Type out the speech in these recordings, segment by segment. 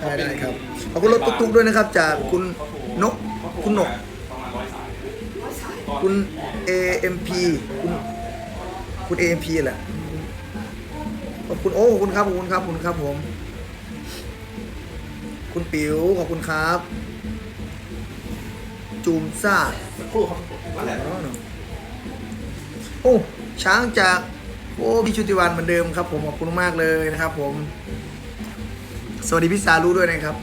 ได้ได้ครับขอบคุณรถตุ๊กๆด้วยนะครับ จากคุณนกคุณนก คุณ AMP คุณคุณ AMP แหละขอบคุณโอ้ขอบคุณครับขอบคุณครับขอบคุณครับผม คุณปิ๋วขอบคุณครับ จูมซ่าสักครู่ครับนั่นแหละโอ้ช้างจากโอ้พี่ชุติวันเหมือนเดิมครับ ผมขอบคุณมากเลยนะครับ ผม สวัสดีพี่ซารุด้วยนะครับ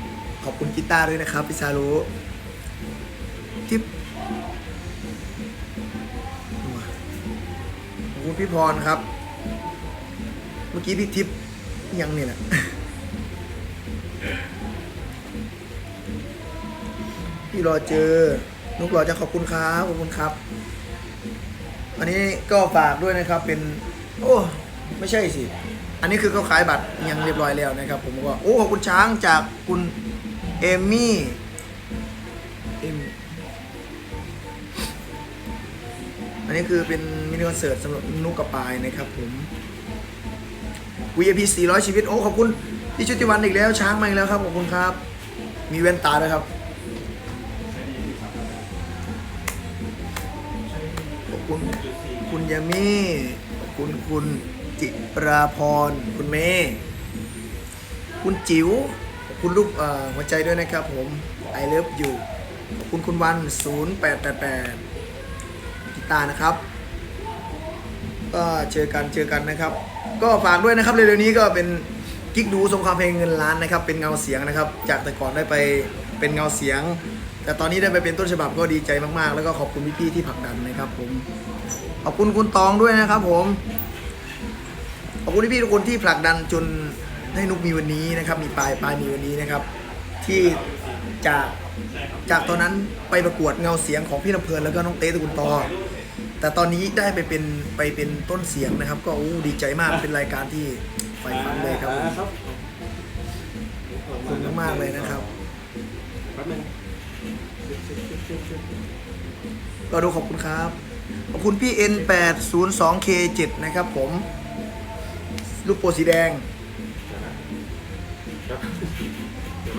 ขอบคุณกีตาร์ด้วยนะครับพี่ซารุทิปขอบคุณพี่พรครับ เมื่อกี้พี่ทิพย์ยังเนี่ยแหละพี่รอเจอนุกรอจะขอบคุณครับขอบคุณครับ อันนี้ก็ฝากด้วยนะครับเป็น โอ้ ไม่ใช่สิ อันนี้คือเขาขายบัตรยังเรียบร้อยแล้วนะครับ ผมก็โอ้ขอบคุณช้างจากคุณเอมมี่เอมอันนี้คือเป็นมินิคอนเสิร์ตสำหรับนุกกับปายนะครับผม VIP 400 ชีวิต โอ้ขอบคุณพี่ชุติวันอีกแล้ว ช้างมาอีกแล้วครับขอบคุณครับ มีแว่นตาด้วยครับขอบคุณคุณยามีขอบคุณคุณ จิราพร คุณเมย์คุณจิ๋วขอบคุณลูกหัวใจด้วยนะครับผม I love you ขอบคุณคุณวัน 0888กีตาร์นะครับ ก็เจอกันเจอกันนะครับ ก็ฝากด้วยนะครับเร็วๆนี้ก็เป็นกิ๊กดูสงครามเพลงเงินล้านนะครับ เป็นเงาเสียงนะครับ จากแต่ก่อนได้ไปเป็นเงาเสียง แต่ตอนนี้ได้ไปเป็นต้นฉบับก็ดีใจมากๆ แล้วก็ขอบคุณพี่ๆที่ผลักดันนะครับผมขอบคุณคุณตองด้วยนะครับผม ขอบคุณพี่ๆทุกคนที่ผลักดันจนให้นุกมีวันนี้นะครับ มีปลายปลายมีวันนี้นะครับ ที่จากจากตอนนั้นไปประกวดเงาเสียงของพี่ลำเพลินแล้วก็น้องเต้ตะกุลตอแต่ตอนนี้ได้ไปเป็นไปเป็นต้นเสียงนะครับ ก็อู้ดีใจมากเป็นรายการที่ใฝ่ฝันเลยครับผมครับขอบคุณมากๆเลยนะครับแป๊บนึงก็ดูขอบคุณครับ ขอบคุณพี่ N802K7 นะครับผม ลูกโป่งสีแดง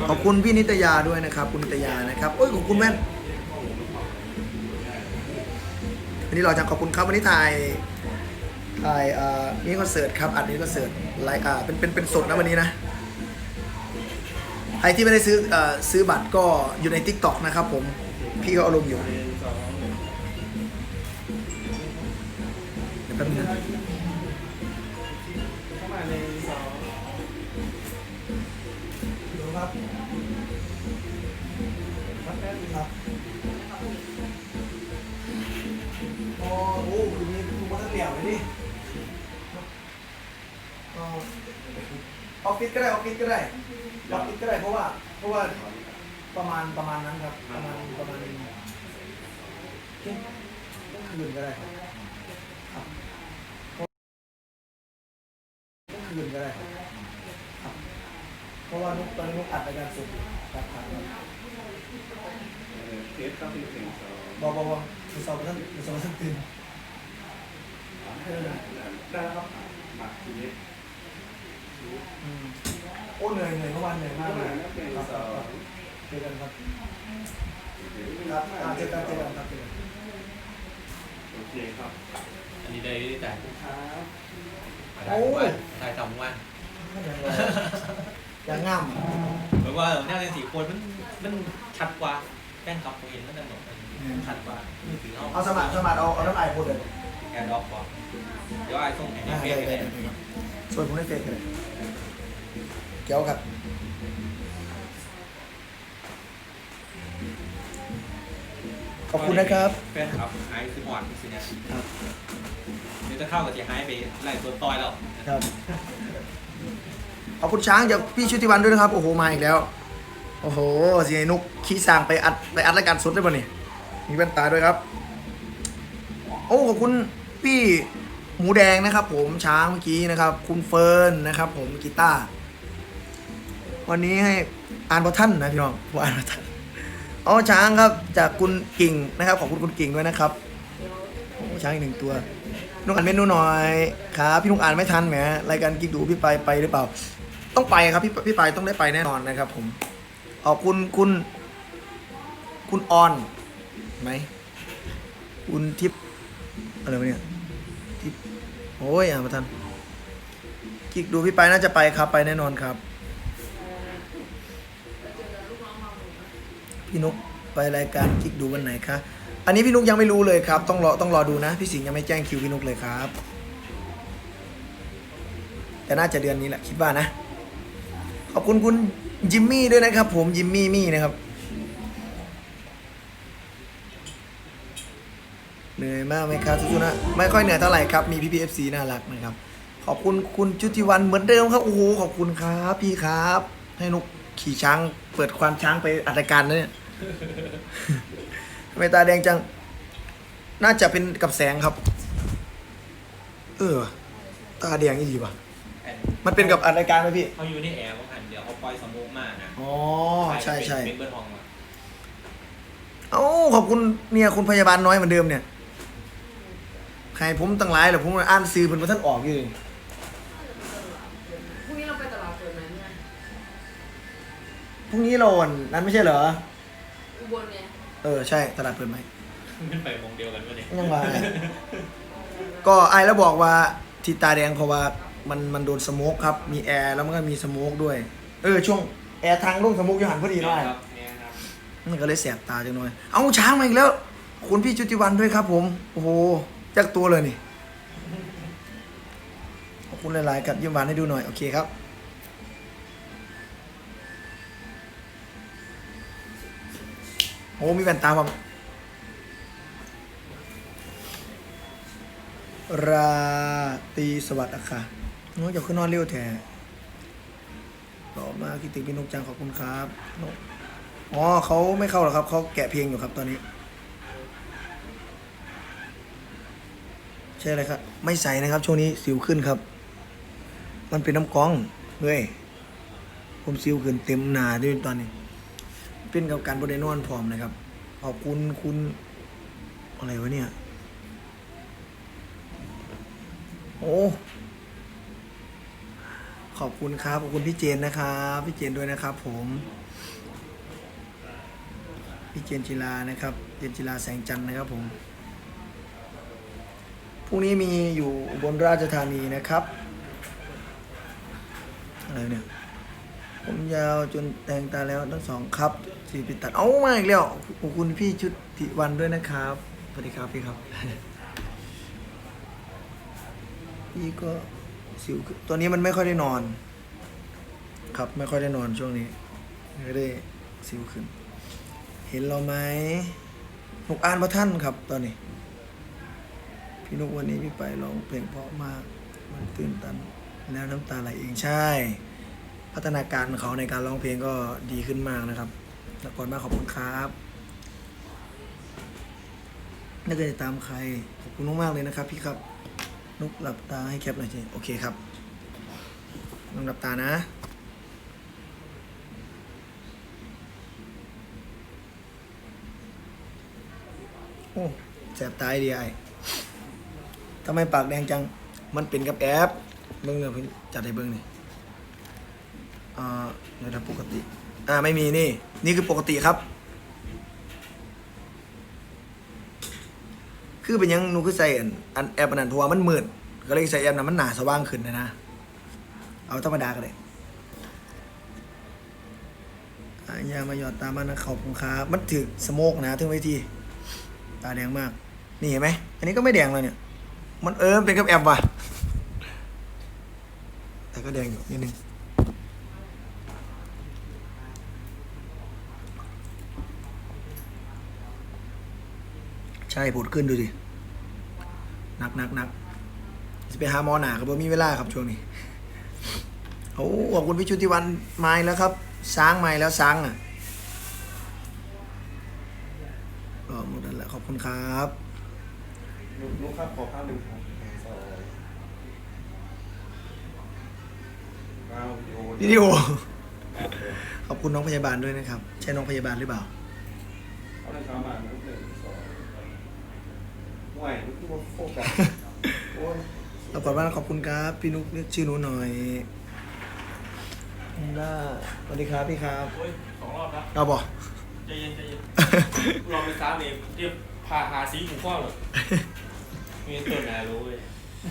ขอบคุณพี่นิตยาด้วยนะครับ คุณนิตยานะครับ โอ้ยขอบคุณแม่นวันนี้เราจะขอบคุณครับวันนี้ถ่ายถ่ายเอ่อนี่คอนเสิร์ตครับอัดนี้คอนเสิร์ตไลฟ์อ่าเป็นเป็นเป็นสดนะวันนี้นะใครที่ไม่ได้ซื้อเอ่อซื้อบัตรก็อยู่ใน t ิ k t o k นะครับผม พี่เขาอารมณ์อยู่เดี๋ยวแป๊บนึงนะ ครับครับแป๊บนึงครับโอ้โหคุณนี่คุณมาทั้งเหลี่ยวเลยนี่อ๋อออฟฟิศก็ได้ออฟฟิศก็ได้ออฟฟิศก็ได้เพราะว่า เพราะว่าประมาณประมาณนั้นครับประมาณประมาณนี้เที่ยงคืนก็ได้ครับเที่ยงคืนก็ได้ครับ ราะว่านุกตอนนี้นุกอัดรายการสดครับครับเทสครับที่หนึ่งสองบอกบอกบอกมีสอบท่านมีสอบท่านตื่นได้แล้วครับมาทีนี้อืมโอ้เหนื่อยเหนื่อยเมื่อวานเหนื่อยมากเข้าเลมายนับหนึ่งครับสคอรับงเจอกันครับครับอ่าเจอกันเจอกันครับเจอกันโอเคครับ อันนี้ได้ได้แต่ครับถ่ายวันถ่ายสองวันอย่า งไรอย่างง่ามเหมือนว่าหน้าเป็นสี่คนมันมันชัดกว่าแป้งครับผมเห็นแล้วนั่นแบบมันชัดกว่ามือถือเอาสมัครสมัครเอาเอาน้ำไอโฟนเลยแอร์ด็อกกว่าเดี๋ยวไอ้ส่งให้ได้เฟได้ซได้เลยได้ครับส่วนผมได้เฟซกันเลยเกี่ยวครับขอบคุณนะครับ แฟนครับไอ้คือหมอนคือเนี่ยเดี๋ยวจะเข้ากับที่ไฮไปไล่ตัวต่อยแล้วครับ ขอบคุณช้างจากพี่ชุติวันด้วยนะครับ โอ้โห มาอีกแล้ว โอ้โหเสียนุกขี้สางไปอัดไปอัดรายการสดได้ป่ะนี่มีแว่นตาด้วยครับ โอ้ขอบคุณพี่หมูแดงนะครับผมช้างเมื่อกี้นะครับ คุณเฟิร์นนะครับ ผมกีตาร์วันนี้ให้อ่านพอท่านนะพี่น้องผมอ่านพอท่านอ๋อช้างครับจากคุณกิ่งนะครับขอบคุณคุณกิ่งด้วยนะครับโอ้ช้างอีกหนึ่งตัวนุกอ่านเมนูหน่อยครับพี่นุกอ่านไม่ทันแหมรายการกิ๊กดูพี่ไปไปหรือเปล่า ต้องไปครับพี่พี่ไปายต้องได้ไปแน่นอนนะครับ ผมขอบคุณคุณ คุณออนไหมคุณทิพอะไรวะเนี่ยทิพโอ้ยอ่านมาทันกิกดูพี่ไปายน่าจะไปครับไปแน่นอนครับ พี่นุกไปรายการกิกดูวันไหนคะอันนี้พี่นุกยังไม่รู้เลยครับ ต้องรอต้องรอดูนะ พี่สิงห์ยังไม่แจ้งคิวพี่นุกเลยครับ แต่น่าจะเดือนนี้แหละคิดว่านะ ขอบคุณคุณจิมมี่ด้วยนะครับ ผมจิมมี่มี่นะครับเหนื่อยมากไหมครับทุกนะไม่ค่อยเหนื่อยเท่าไหร่ครับมีพี่พีเอฟซีน่ารักนะครับ ขอบคุณคุณจุติวันเหมือนเดิมครับโอ้โหขอบคุณครับพี่ครับ ให้นุกขี่ช้าง เปิดควานช้างไปอัดรายการนะเนี่ยทำไมตาแดงจัง น่าจะเป็นกับแสงครับ เออ ตาแดงนี่ดีป่ะมันเป็นกับอัดรายการไหมพี่เขาอยู่ในแอร์ว่า ปล่อยสโมุกมานะอ๋อใช่ใช่เป็นเบอร์ทองมาเอ้าขอบคุณเนี่ยคุณพยาบาลน้อยเหมือนเดิมเนี่ย ใครผมตั้งหลายเหรอผมอ่านซื้อเป็นมาท่านออกอยู่เลยพรุ่งนี้เราไปตลาดเปิดไหมเนี่ยพรุ่งนี้เราวันนั้นไม่ใช่เหรอ อุบลเนี่ยเออใช่ตลาดเปิดไหมขึ้นไปวงเดียวกันวะเนี่ยยังว่าก็ไอแล้วบอกว่าที่ตาแดงเพราะว่ามันมันโดนสโมกครับ มีแอร์แล้วมันก็มีสโมกด้วย เออช่วงแอร์ทางลงสโมกอยู่หันพอดีหน่อยครับเนี่ยครับมันก็เลยแสบตาจังหน่อย เอาช้างมาอีกแล้ว คุณพี่จุติวันด้วยครับผม โอ้โหจักตัวเลยนี่ ขอบคุณหลายๆครับยิ้มหวานให้ดูหน่อย โอเคครับ โอ้มีแว่นตาผมราตรีสวัสดิ์อะค่ะน้องจะขึ้นนอนเร็วแท้ หล่อมากคิดถึงพี่นกจังขอบคุณครับนกอ๋อเขาไม่เข้าหรอกครับเขาแกะเพลงอยู่ครับตอนนี้ ใช่เลยครับ ไม่ใส่นะครับ ช่วงนี้สิวขึ้นครับ มันเป็นน้ำกรองเฮ้ยผมสิวขึ้นเต็มหนาด้วยตอนนี้ เป็นกับการบริโนอนพร้อมนะครับ ขอบคุณคุณอะไรวะเนี่ย โอ้ ขอบคุณครับ ขอบคุณพี่เจนนะครับ พี่เจนด้วยนะครับ ผม พี่เจนจิลานะครับ เจนจิลาแสงจันทร์นะครับผม พรุ่งนี้มีอยู่บนราชธานีนะครับ อะไรเนี่ย ผมยาวจนแต่งตาแล้วทั้งสองครับสีปิดตัด เอามาอีกแล้ว ขอบคุณพี่ชุดติวันด้วยนะครับ สวัสดีครับพี่ครับ พี่ก็ สิวขึ้นตัวนี้มันไม่ค่อยได้นอน ครับไม่ค่อยได้นอนช่วงนี้ไม่ได้สิวขึ้น เห็นเราไหมหนุกอ่านพระท่านครับตอนนี้ พี่นุกวันนี้พี่ไปร้องเพลงเพราะมาก มันตื่นตัน แล้วน้ำตาไหลเองใช่ พัฒนาการของเขาในการร้องเพลงก็ดีขึ้นมากนะครับแล้วก่อนมากขอบคุณครับน่าจะติดตามใครขอบคุณมากๆเลยนะครับพี่ครับ นุกหลับตาให้แคปหน่อยสิโอเคครับนุกหลับตานะ โอ้แสบตายดีไอทำไมปากแดงจัง มันเป็นกับแอปเบิ้งเนี่ยพิ่จัดให้เบิ้งนี่อ่าในระดับปกติ อ่าไม่มีนี่ นี่คือปกติครับ คือเป็นยังหนูคือใส่อันอันแอปอันนั้นเพราะว่ามันมืดก็เลยใส่แอปนั้นมันหนาสว่างขึ้นนะนะ เอาธรรมดาก็เลยอย่ามาหยอดตามันนะขอบคุณครับมันถือสโมกนะถึงเวทีตาแดงมาก นี่เห็นไหมอันนี้ก็ไม่แดงเลยเนี่ย มันเออมันเป็นกับแอปว่ะแต่ก็แดงอยู่นิดนึง ใช่ผดขึ้นดูสิหนักหนักหนักจะไปหาหมอหนาครับผมมีเวลาครับช่วงนี้โอ้ขอบคุณพี่ชุติวันไม้แล้วครับช้างไม้แล้วช้างอะก็หมดแล้วแหละขอบคุณครับนุนุครับขอภาพหนึ่งครับสองเก้าวิดีโอวิดีโอ ขอบคุณน้องพยาบาลด้วยนะครับ ใช่น้องพยาบาลหรือเปล่า เอาเลยครับมาหนึ่งสอง ห่วยนี่คือว่าโฟกัสโอ้ยแล้วก่อนว่าขอบคุณครับพี่นุ๊กเรียกชื่อหนูหน่อยล่าสวัสดีครับพี่ครับโอ้ยสองรอบแล้วเอาบอก ใจเย็นใจเย็นลองไปซ้ำเนี่ยเรียบพาหาสีหูข้อเลยมีตัวไหนรู้เว้ย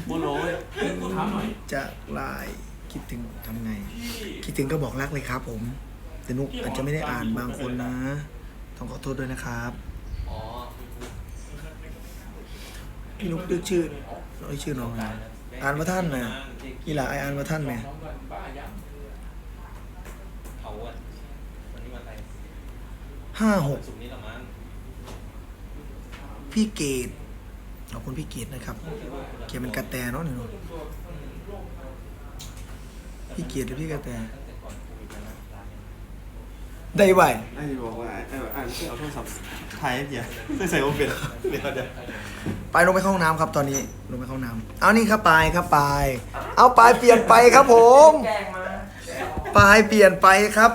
บุรู้เว้ยกูถามหน่อยจะไลน์คิดถึงทำไง พี่คิดถึงก็บอกรักเลยครับผม แต่นุกอาจจะไม่ได้อ่านบางคนนะ ต้องขอโทษด้วยนะครับ พี่นุ๊กเรียกชื่อเรียชื่อน้องนะอ่านว่าท่านนะนี่แหละไออ่านว่าท่านไหมน้องกันบ้ายังเขาอะวันนี้วันอะไรห้าหกพี่เกดขอบคุณพี่เกดนะครับ เกดเป็นกระแตเนาะเนี่เนาะพี่เกดหรือพี่กระแต ตั้งแต่ก่อนโควิดนะร้านเนี่ย ได้ไหวไอ้บอกว่าไอ้อ่านเพื่อเอาโทรศัพท์ถ่ายให้เพียเพื่อใส่โอเป็นเดี๋ยวเดี๋ยวไปลงไปเข้าห้องน้ำครับตอนนี้ลงไปเข้าห้องน้ำเอานี่ครับปลายครับปลายเอาปลายเปลี่ยนไปครับผมปลายเปลี่ยนไปครับ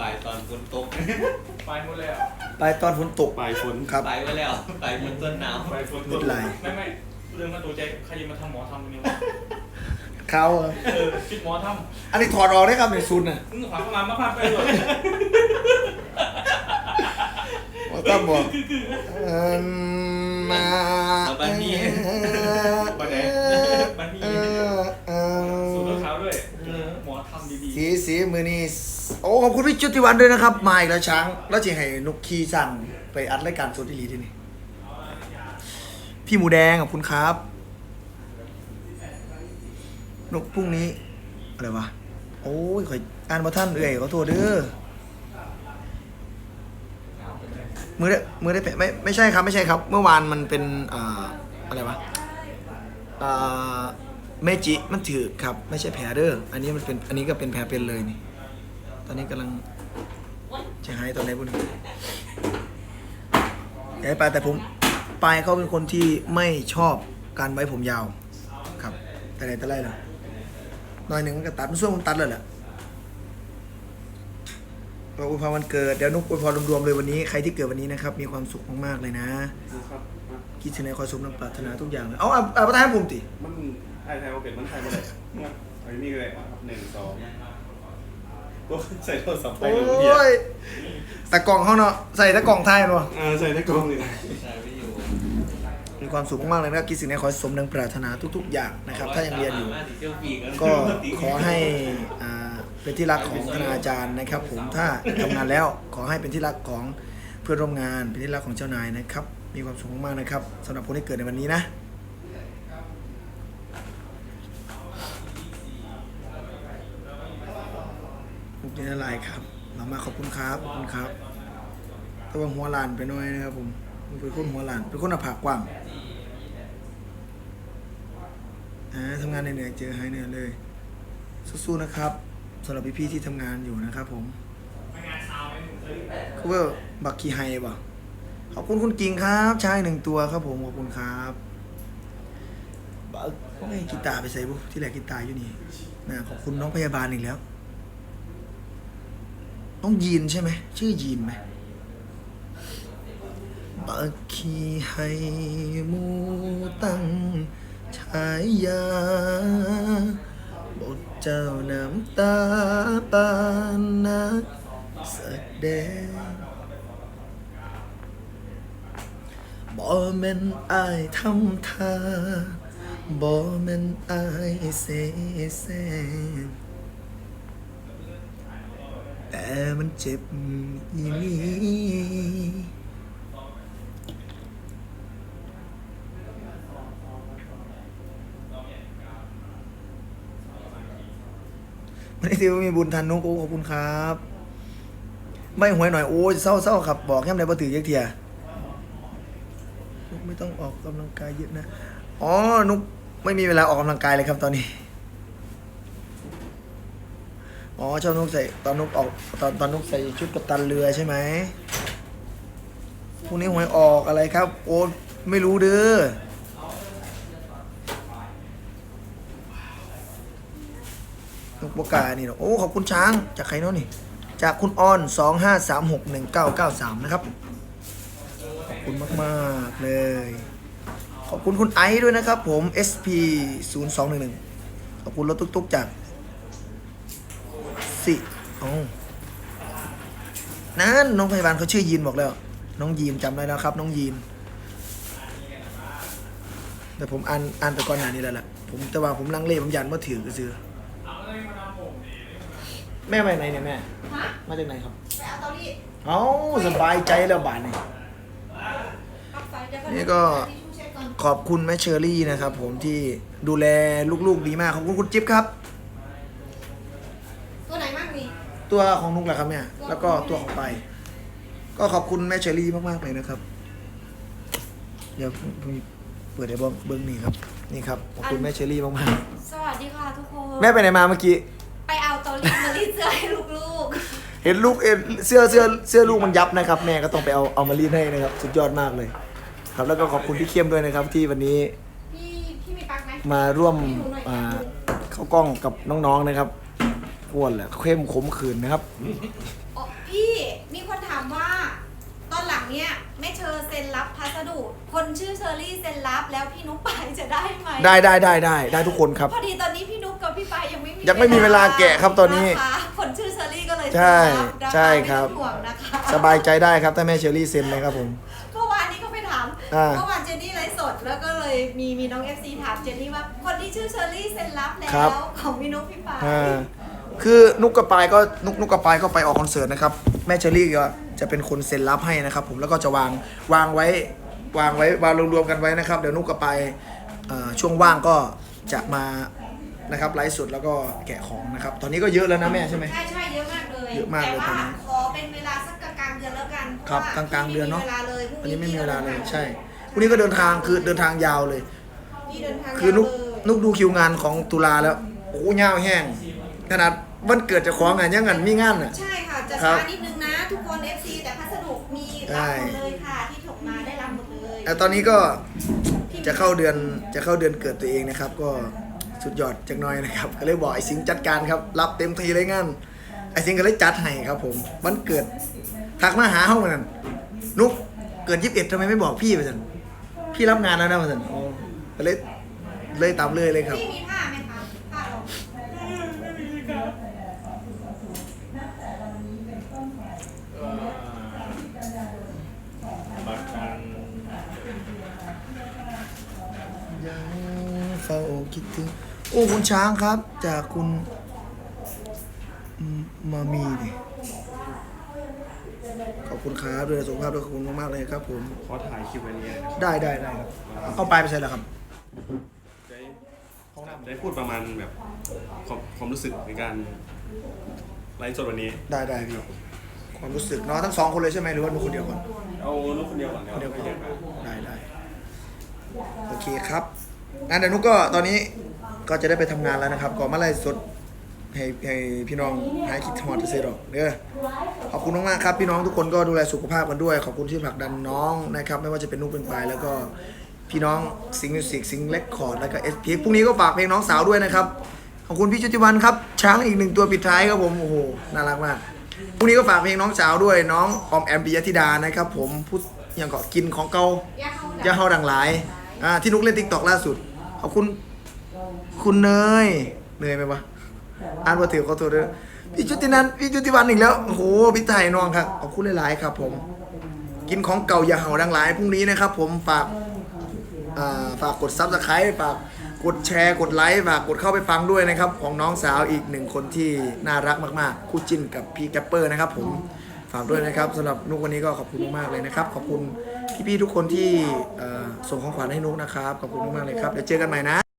บ่ายตอนฝนตกไปหมดเลยอะปลายตอนฝนตกปลายฝนครับไปไว้แล้วไปบนต้นหนาว ไปฝนไม่เป็นไร ไม่ไม่เรื่องมาตัวใจใครจะมาทำหมอทำตรงนี้วะ เขาเออคิดหมอทอันนี้ถอดออกได้ครับในซุนน่ะำมึงขวางเข้ามามาพาไปเลยว่าตั้มบอกเอิ่มมาเอาบันนี้ บันไหนบันนี้ เออเออสูตรขาวด้วยเออหมอทำดีสีสีมือนี้โอ้ขอบคุณพี่จุติวันด้วยนะครับ มาอีกแล้วช้าง แล้วจะให้นกขี้สั่งไปอัดรายการสดที่ลีที่นี่พี่หมูแดงขอบคุณครับ นกพรุ่งนี้ อะไรวะ โอ้ยขอยอ่านมาท่านเอ่ยขอโทษเด้อมือได้มือได้แปะไม่ไม่ใช่ครับ ไม่ใช่ครับ เมื่อวานมันเป็นอ่าอะไรวะอ่าเมจิมันถือครับ ไม่ใช่แผลเด้ออันนี้มันเป็นอันนี้ก็เป็นแผลเป็นเลยนี่ ตอนนี้กำลังจะหายตอนไหนบุญย้ายไปแต่ผมปายเขาเป็นคนที่ไม่ชอบการไว้ผมยาวครับ แต่ไหนแต่ไรล่ะ หน่อยหนึ่งมันก็ตัดมันช่วงมันตัดเลยแหละก็อวยพรวันเกิดเดี๋ยวนุกอวยพรรวมๆเลยวันนี้ใครที่เกิดวันนี้นะครับ มีความสุขมากๆเลยนะ ครับคิดถึงในความสุขน้ำปรารถนาทุกอย่างเลยเอาเอาเอาประทานให้ผมติมันไอ้ไทยโอเป็นมันไทยมาเลยไอ้นี่ก็เลยหนึ่งสองก็ใส่โทรศัพท์ไปโอ้หนึ่งเดียวยแต่กล่องเขาเนาะใส่แต่กล่องไทยเนาะ อ่าใส่ได้กล้องเลย ใช่ไม่อยู่มีความสุขมากๆเลยนะครับคิดสิ่งใดขอให้สมดังปรารถนาทุก ๆ อย่างนะครับ ถ้ายังเรียนอยู่มาติดเที่ยวปีกแล้วก็ขอให้อ่าเป็นที่รักของคณาจารย์นะครับ ผมถ้าทำงานแล้วขอให้เป็นที่รักของเพื่อนร่วมงาน เป็นที่รักของเจ้านายนะครับ มีความสุขมากๆนะครับสำหรับคนที่เกิดในวันนี้นะ มุกยินอะไรครับเรามาขอบคุณครับ ขอบคุณครับแต่ว่าหัวหลานไปหน่อยนะครับผม ผมเป็นคนหัวหลานเป็นคนหน้ากกว้างอ่าทำงานเหนื่อยๆเจอหายเหนื่อยเลย สู้ๆนะครับสำหรับพี่ๆที่ทำงานอยู่นะครับผมเขาว่าบักคีไฮบ่ะขอบคุณคุณกิ่งครับชายหนึ่งตัวครับผมขอบคุณครับบักไม่กีตาร์ไปใส่บุที่แหลกกีตาร์อยู่นี่นะขอบคุณน้องพยาบาลอีกแล้วน้องยีนใช่ไหมชื่อยีนไหม บักคีไฮมูตั้งฉายาบทเจ้าน้ำตาปานนักแสดงบ่แม่นอายทำท่าบ่แม่นอายเสแสร้งแต่มันเจ็บอีห วันนี้ที่มีบุญทันนุกโอ้ขอบคุณครับ ไม่หวยหน่อยโอ้ยเศร้าเศร้าครับ บอกแค่ไหนบ่ถือยักเทียนุกไม่ต้องออกกำลังกายเยอะนะ อ๋อ นุกไม่มีเวลาออกกำลังกายเลยครับตอนนี้ อ๋อชอบนุกใส่ตอนนุกออกตอนตอนนุกใส่ชุดกัปตันเรือใช่ไหมพรุ่งนี้หวยออกอะไรครับ โอ้ไม่รู้เด้อ นกบกานี่เนอะโอ้ขอบคุณช้างจากใครเนาะนี่ จากคุณออน2 5 3 6 1 9 9 3นะครับ ขอบคุณมากๆเลย ขอบคุณคุณไอซ์ด้วยนะครับ ผม SP 0 2 1 1ขอบคุณรถตุ๊กๆจากสิอ๋อนั่นน้องพยาบาลเขาชื่อยีนบอกแล้ว น้องยีนจำได้แล้วครับ น้องยีน แต่ผมอ่านอ่านแต่ก่อนหน้านี้แล้วล่ะผมแต่ว่าผมลังเลผมยันว่าถือก็ซื้อ แม่มาจากไหนเนี่ยแม่ ฮะมาจากไหนครับ ไปเอาเตารีดเอ้าสบายใจแล้วบาทนี่ ปลั๊กไฟเดี๋ยวนี่ก็ทิชชู่เช็ดก่อนขอบคุณแม่เชอรี่นะครับ ผมที่ดูแลลูกๆดีมากขอบคุณคุณจิ๊บครับ ตัวไหนมากนี่ตัวของนุกแหละครับเนี่ย แล้วก็ตัวของไป ก็ขอบคุณแม่เชอรี่มากๆเลยนะครับ เดี๋ยวผมเปิดในเบิ้งเบิ้งนี่ครับ นี่ครับ ขอบคุณแม่เชอรี่มากสวัสดีค่ะทุกคน ๆ แม่ไปไหนมาเมื่อกี้ไปเอาเตา รีดมารีดเสื้อให้ลูกเห็นลูกเอ็นเสื้อเสื้อเสื้อลูกมันยับนะครับ แม่ก็ต้องไปเอาเอามารีดให้นะครับ สุดยอดมากเลย ครับแล้วก็ขอบคุณพี่เข้มด้วยนะครับ ที่วันนี้ๆ พี่พี่มีปลั๊กไหมมาร่วมอ่าเข้ากล้องกับน้องๆนะครับอ้วนแหละเข้มขมขืนนะครับ อ๋อพี่มีคนถามว่า ตอนหลังเนี่ยแม่เชอเซ็นรับพัสดุ คนชื่อเชอรี่เซ็นรับแล้วพี่นุ๊กไปายจะได้ไหมได้ได้ได้ได้ได้ทุกคนครับ พอดีตอนนี้พี่นุ๊กกับพี่ปา ยยังไม่มียังไม่มีเวลาแกะครับตอนนี้ะคะคนชื่อเชอรี่ก็เลยใช่เซ็นรับใช่ครับไม่ต้องห่วงนะคะสบายใจได้ครับถ้าแม่เชอรี่เซ็นนะครับผม เมื่อวานนี้ก็ไปถามอ่า เมื่อวานเจนนี่ไลฟ์สดแล้วก็เลยมีมีน้อง FC ถามเจนนี่ว่าคนที่ชื่อเชอรี่เซ็นรับแล้วครับของพี่นุ๊กพี่ปายอ่าคือนุกกระปายก็นุกนุกกระปายก็ไปออกคอนเสิร์ตนะครับ แม่เชอรี่ก็จะเป็นคนเซ็นรับให้นะครับ ผมแล้วก็จะวางวางไว้วางไว้วางรวมๆกันไว้นะครับเดี๋ยวนุกกระปายเอ่อช่วงว่างก็จะมา นะครับไลฟ์สดแล้วก็แกะของนะครับ ตอนนี้ก็เยอะแล้วนะแม่ใช่ไหม ใช่ใช่เยอะมากเลยเยอะมากเลยแต่ตอนว่านี้ขอเป็นเวลาสักกลางๆเดือนแล้วกันครับพะว่กลางๆเดือนเนอะพี่ไม่มีเวลาเลยพรุ่งอันนี้ไม่มีเวลาเลยพี่ใช่พรุ่งนี้ก็เดินทางคือเดินทางยาวเลย พี่เดินทางคือนุกยาวเลยนุกดูคิวงานของตุลาแล้วโอ้โหยาวแห้งขนาดวันเกิดเจะของงานยังงานมีงานอะ ใช่ค่ะจะครัช้าบนิดนึงนะ ทุกคน FC แต่พัสดุมีรับหมดเลยค่ะ ที่ถกมาได้รับหมดเลยแต่ตอนนี้ก็จะเข้าเดือนจะเข้าเดือนเกิดตัวเองนะครับ ก็ สุดยอดจักหน้อยนะครับก็เลยบอกไอ้สิงห์จัดการครับรับเต็มทีเลยงานไอ้สิงห์ก็เลยจัดให้ครับ ผมวันเกิดทักมาหาห้องมันนุกเกิดยี่สิบเอ็ดทำไมไม่บอกพี่ไปสันพี่รับงานแล้วนะมาสันอ๋อก็เลยเลยตามเลยเลยครับ พี่มีผ้าไหมคะผ้าลงเอ่อบัตรการยังเฝ้าคิดถึง โอ้คุณช้างครับ จากคุณอืมมามีดิขอบคุณครับด้วยสุขภาพด้วยขอบคุณมากๆเลยครับ ผมขอถ่ายคลิปไว้เนี่ยได้ได้ได้ครับเอาไปลายไปใส่แล้วครับได้ได้พูดประมาณแบบความความรู้สึกในการไลฟ์สดวันนี้ได้ได้พี่ความรู้สึกเนาะทั้งสองคนเลยใช่ไหมหรือว่าหนูคนเดียวก่อนเอาลูกคนเดียวก่อนเดี๋ยวคนเดียวก่อนไปได้ได้โอเคครับงั้นเดี๋ยวนุกก็ตอนนี้ ก็จะได้ไปทำงานแล้วนะครับก่อนเมื่อไรสดให้ให้พี่น้องหายคิดทอดเสียดอกเด้อขอบคุณมากๆครับ พี่น้องทุกคนก็ดูแลสุขภาพกันด้วย ขอบคุณที่ผลักดันน้องนะครับ ไม่ว่าจะเป็นนุกเป็นปลายแล้วก็พี่น้องสิงห์มิวสิกสิงห์เล็กคอร์ดแล้วก็เอสพีพรุ่งนี้ก็ฝากเพลงน้องสาวด้วยนะครับ ขอบคุณพี่ชุติวันครับช้างอีกหนึ่งตัวปิดท้ายครับผมโอ้โหน่ารักมากพรุ่งนี้ก็ฝากเพลงน้องสาวด้วยน้องออมแอมปิยธิดานะครับ ผมพูดอย่างเกาะกินของเกาอย่าเข้าอย่าเฮาดังหลายอ่าที่นุกเล่นติ๊กตอกล่าสุดขอบคุณ คุณเนยเนยไหมวะอ่านมาถือขอโทษด้วยพี่จุตินันท์พี่จุติวันอีกแล้วโอ้โหพี่ไทยน้องครับขอบคุณหลาย ๆ ครับ ผม กินของเก่าอย่าเห่าดังหลายพรุ่งนี้นะครับ ผมฝากอ่าฝากกดซับสไครต์ฝากกดแชร์กดไลค์ฝากกดเข้าไปฟังด้วยนะครับ ของน้องสาวอีกหนึ่งคนที่น่ารักมากๆ คู่จิ้นกับพี่แกปเปอร์นะครับ ผมฝากด้วยนะครับสำหรับนุกวันนี้ก็ขอบคุณมากๆเลยนะครับ ขอบคุณพี่ๆทุกคนที่เอ่อส่งของขวัญให้นุกนะครับขอบคุณมากๆเลยครับเดี๋ยวเจอกันใหม่นะ